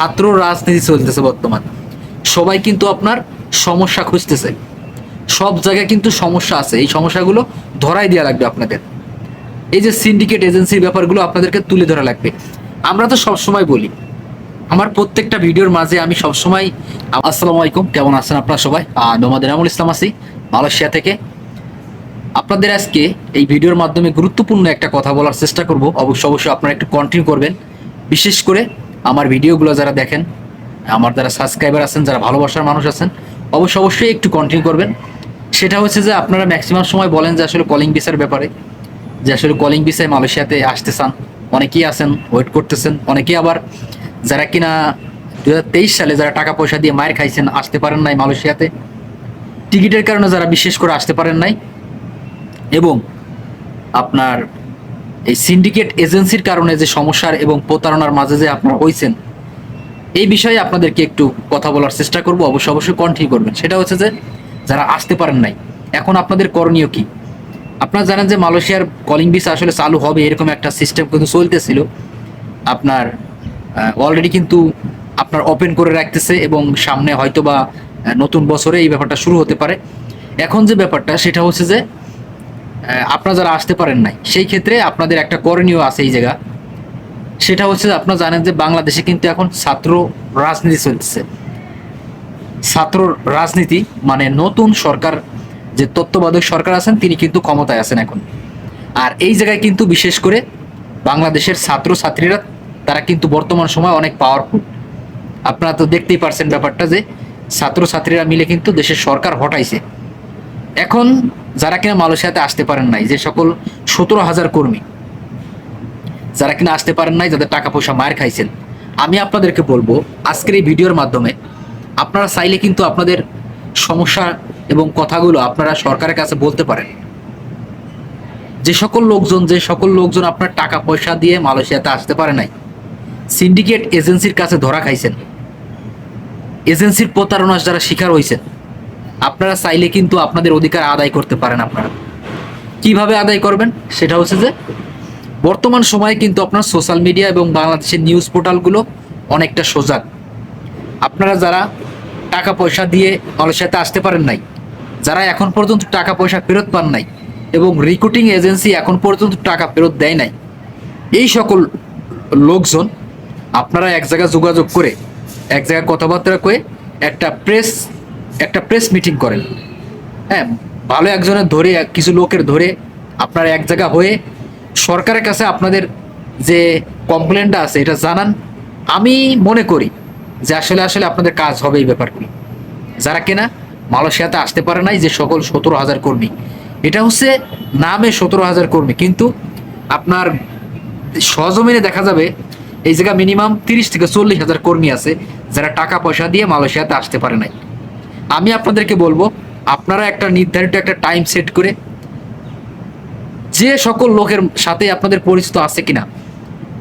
ছাত্র রাজনীতি চলতেছে বর্তমান। সবাই কিন্তু আপনার সমস্যা খুঁজতেছে। সব জায়গায় কিন্তু সমস্যা আছে। এই সমস্যাগুলো ধরাই দেওয়া লাগবে আপনাদের। এই যে সিন্ডিকেট এজেন্সির ব্যাপারগুলো আপনাদেরকে তুলে ধরা লাগবে। আমরা তো সবসময় বলি, আমার প্রত্যেকটা ভিডিওর মাঝে আমি সবসময়, আসসালামু আলাইকুম, কেমন আছেন আপনারা সবাই? মোহাম্মদ এনামুল ইসলাম আছি, মালয়েশিয়া থেকে। আপনাদের আজকে এই ভিডিওর মাধ্যমে গুরুত্বপূর্ণ একটা কথা বলার চেষ্টা করব। অবশ্য, অবশ্যই আপনারা একটু কন্টিনিউ করবেন। বিশেষ করে আমার ভিডিওগুলো যারা দেখেন, আমার যারা সাবস্ক্রাইবার আছেন, যারা ভালোবাসার মানুষ আছেন, অবশ্য অবশ্যই একটু কন্টিনিউ করবেন। সেটা হচ্ছে যে আপনারা ম্যাক্সিমাম সময় বলেন যে আসলে কলিং ভিসার ব্যাপারে, যে আসলে কলিং ভিসায় মালয়েশিয়াতে আসতে চান। অনেকেই আছেন ওয়েট করতেছেন। অনেকেই আবার যারা কিনা দু হাজার তেইশ সালে যারা টাকা পয়সা দিয়ে মায়ের খাইছেন, আসতে পারেন নাই মালয়েশিয়াতে। টিকিটের কারণে যারা বিশেষ করে আসতে পারেন নাই। এবং আপনার এই সিন্ডিকেট এজেন্সির কারণে যে সমস্যার এবং প্রতারণার মাঝে যে আপনারা হয়েছেন এই বিষয়ে আপনাদেরকে একটু কথা বলার চেষ্টা করব। অবশ্য অবশ্যই কন্টিনিউ করবেন। সেটা হচ্ছে যে, যারা আসতে পারেন নাই, এখন আপনাদের করণীয় কি? আপনারা জানেন যে মালয়েশিয়ার কলিং ভিসা আসলে চালু হবে, এরকম একটা সিস্টেম কিন্তু চলতেছিল। আপনার অলরেডি কিন্তু আপনার ওপেন করে রাখতেছে এবং সামনে হয়তো বা নতুন বছরে এই ব্যাপারটা শুরু হতে পারে। এখন যে ব্যাপারটা, সেটা হচ্ছে যে আপনারা যারা আসতে পারেন নাই, সেই ক্ষেত্রে আপনাদের একটা করণীয় আছে এই জায়গা। সেটা হচ্ছে আপনারা জানেন যে বাংলাদেশে কিন্তু এখন ছাত্র রাজনীতি চলতেছে। ছাত্র রাজনীতি মানে নতুন সরকার, যে তত্ত্বাবধায়ক সরকার আছেন, তিনি কিন্তু ক্ষমতায় আছেন এখন। আর এই জায়গায় কিন্তু বিশেষ করে বাংলাদেশের ছাত্র ছাত্রীরা তারা কিন্তু বর্তমান সময় অনেক পাওয়ারফুল আপনারা তো দেখতেই পারছেন ব্যাপারটা যে ছাত্র ছাত্রীরা মিলে কিন্তু দেশের সরকার হটাইছে। এখন যারা কিনা মালয়েশিয়াতে আসতে পারেন নাই, যে সকল সতেরো হাজার কর্মী, যারা কিনা আসতে পারেন নাই, যাদের টাকা পয়সা মায়ের খাইছেন, আমি আপনাদেরকে বলব, আজকের এই ভিডিওর মাধ্যমে আপনারা চাইলে কিন্তু আপনাদের সমস্যা এবং কথাগুলো আপনারা সরকারের কাছে বলতে পারেন। যে সকল লোকজন, যে সকল লোকজন আপনার টাকা পয়সা দিয়ে মালয়েশিয়াতে আসতে পারে নাই, সিন্ডিকেট এজেন্সির কাছে ধরা খাইছেন। এজেন্সির প্রতারণার যারা শিকার হয়েছেন আপনারা চাইলে কিন্তু আপনাদের অধিকার আদায় করতে পারেন আপনারা। কীভাবে আদায় করবেন? সেটা হচ্ছে যে, বর্তমান সময়ে কিন্তু আপনার সোশ্যাল মিডিয়া এবং বাংলাদেশের নিউজ পোর্টালগুলো অনেকটা সজাগ আপনারা যারা টাকা পয়সা দিয়ে মালয়েশিয়াতে আসতে পারেন নাই, যারা এখন পর্যন্ত টাকা পয়সা ফেরত পান নাই এবং রিক্রুটিং এজেন্সি এখন পর্যন্ত টাকা ফেরত দেয় নাই, এই সকল লোকজন আপনারা এক জায়গায় যোগাযোগ করে, এক জায়গায় কথাবার্তা কয়ে একটা প্রেস একটা প্রেস মিটিং করেন। হ্যাঁ ভালো একজনের ধরে, কিছু লোকের ধরে আপনার এক জায়গা হয়ে সরকারের কাছে আপনাদের যে কমপ্লেনটা আছে, এটা জানান। আমি মনে করি যে আসলে আসলে আপনাদের কাজ হবে এই ব্যাপারগুলো। যারা কিনা, মালয়েশিয়াতে আসতে পারে নাই যে সকল সতেরো হাজার কর্মী। এটা হচ্ছে নামে সতেরো হাজার কর্মী। কিন্তু আপনার সহজমিনে দেখা যাবে এই জায়গা মিনিমাম তিরিশ থেকে চল্লিশ হাজার কর্মী আছে যারা টাকা পয়সা দিয়ে মালয়েশিয়াতে আসতে পারে নাই। আমি আপনাদেরকে বলব, আপনারা একটা নির্ধারিত একটা টাইম সেট করে যে সকল লোকের সাথে আপনাদের পরিচিত আছে কিনা,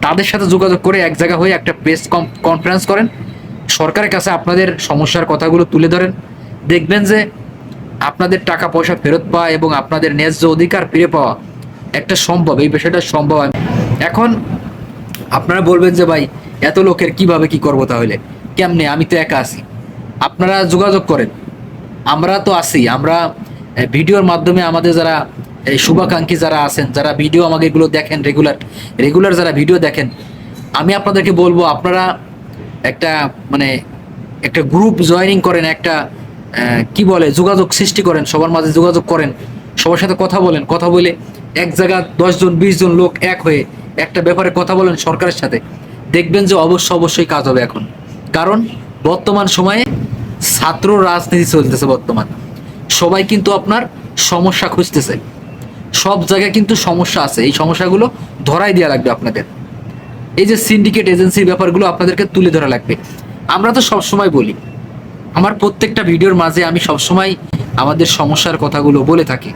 তাদের সাথে যোগাযোগ করে এক জায়গা হয়ে একটা প্রেস কনফারেন্স করেন। সরকারের কাছে আপনাদের সমস্যার কথাগুলো তুলে ধরেন। দেখবেন যে আপনাদের টাকা পয়সা ফেরত পাওয়া এবং আপনাদের ন্যায্য অধিকার ফিরে পাওয়া একটা সম্ভব। এই বিষয়টা সম্ভব এখন আপনারা বলবেন যে ভাই, এত লোকের কীভাবে কি করব তাহলে? কেমনে? আমি তো একা আছি। আপনারা যোগাযোগ করেন। আমরা তো আছি, আমরা ভিডিওর মাধ্যমে আমাদের যারা এই শুভাকাঙ্ক্ষী যারা আছেন, যারা ভিডিও আমাকে এগুলো দেখেন রেগুলার রেগুলার যারা ভিডিও দেখেন, আমি আপনাদেরকে বলব, আপনারা একটা মানে একটা গ্রুপ জয়েনিং করেন, একটা কি বলে, যোগাযোগ সৃষ্টি করেন, সবার মাঝে যোগাযোগ করেন, সবার সাথে কথা বলেন, কথা বলে এক জায়গা দশজন বিশ জন লোক এক হয়ে একটা ব্যাপারে কথা বলেন সরকারের সাথে। দেখবেন যে অবশ্য অবশ্যই কাজ হবে এখন। কারণ বর্তমান সময়ে ছাত্র রাজনীতি চলতেছে বর্তমান। সবাই কিন্তু আপনার সমস্যা খুঁজতেছে। সব জায়গায় কিন্তু সমস্যা আছে। এই সমস্যাগুলো ধরাই দেওয়া লাগবে আপনাদের। এই যে সিন্ডিকেট এজেন্সির ব্যাপারগুলো আপনাদেরকে তুলে ধরা লাগবে। আমরা তো সবসময় বলি, আমার প্রত্যেকটা ভিডিওর মাঝে আমি সবসময় আমাদের সমস্যার কথাগুলো বলে থাকি।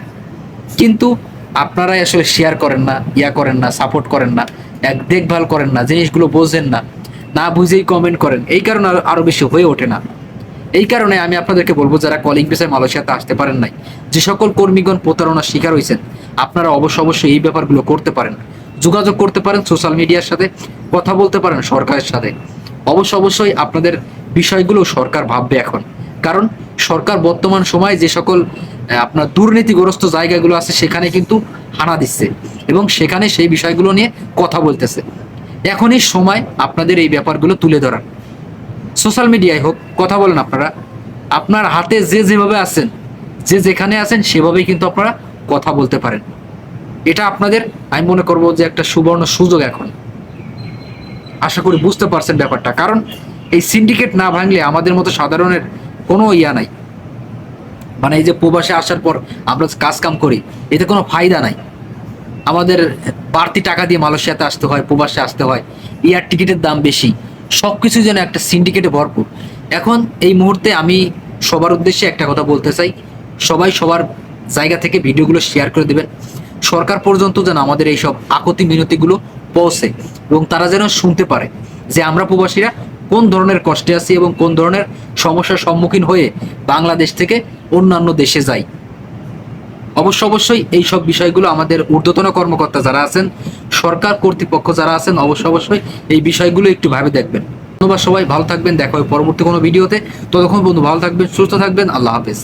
কিন্তু আপনারাই আসলে শেয়ার করেন না, ইয়া করেন না সাপোর্ট করেন না, এক দেখভাল করেন না, জিনিসগুলো বোঝেন না। না বুঝেই কমেন্ট করেন। এই কারণে আরো- আরও বেশি হয়ে ওঠে না। এই কারণে আমি আপনাদেরকে বলব, যারা কলিং বিষয়ে মালয়েশিয়াতে আসতে পারেন নাই, যে সকল কর্মীগণ প্রতারণার শিকার হয়েছেন, আপনারা অবশ্য অবশ্যই এই ব্যাপারগুলো করতে পারেন। যোগাযোগ করতে পারেন সোশ্যাল মিডিয়ার সাথে, কথা বলতে পারেন সরকারের সাথে। অবশ্য অবশ্যই আপনাদের বিষয়গুলো সরকার ভাববে এখন। কারণ সরকার বর্তমান সময়ে যে সকল আপনার দুর্নীতিগ্রস্ত জায়গাগুলো আছে, সেখানে কিন্তু হানা দিচ্ছে এবং সেখানে সেই বিষয়গুলো নিয়ে কথা বলতেছে। এখনই সময় আপনাদের এই ব্যাপারগুলো তুলে ধরার। সোশ্যাল মিডিয়ায় হোক, কথা বলেন আপনারা। আপনার হাতে যে যেভাবে আছেন, যে যেখানে আছেন সেভাবেই কিন্তু আপনারা কথা বলতে পারেন। এটা আপনাদের, আমি মনে করব যে একটা সুবর্ণ সুযোগ এখন। আশা করি বুঝতে পারছেন ব্যাপারটা। কারণ এই সিন্ডিকেট না ভাঙলে আমাদের মতো সাধারণের কোনো ইয়া নাই। মানে এই যে প্রবাসে আসার পর আমরা কাজ কাম করি, এতে কোনো ফায়দা নাই। আমাদের বাড়তি টাকা দিয়ে মালয়েশিয়াতে আসতে হয়, প্রবাসে আসতে হয়। এয়ার টিকিটের দাম বেশি। সব কিছু যেন একটা সিন্ডিকেটে ভরপুর। এখন এই মুহূর্তে আমি সবার উদ্দেশ্যে একটা কথা বলতে চাই। সবাই সবার জায়গা থেকে ভিডিওগুলো শেয়ার করে দেবেন। সরকার পর্যন্ত যেন আমাদের এই সব আকতি মিনতিগুলো পৌঁছে এবং তারা যেন শুনতে পারে যে আমরা প্রবাসীরা কোন ধরনের কষ্টে আছি এবং কোন ধরনের সমস্যার সম্মুখীন হয়ে বাংলাদেশ থেকে অন্যান্য দেশে যাই। অবশ্য অবশ্যই এই সব বিষয়গুলো আমাদের ঊর্ধ্বতন কর্মকর্তা যারা আছেন, সরকার কর্তৃপক্ষ যারা আছেন, অবশ্য অবশ্যই এই বিষয়গুলো একটু ভাবে দেখবেন। ধন্যবাদ সবাই, ভালো থাকবেন, দেখা হবে পরবর্তী কোনো ভিডিওতে। ততক্ষণ বন্ধু, ভালো থাকবেন, সুস্থ থাকবেন, আল্লাহ হাফেজ।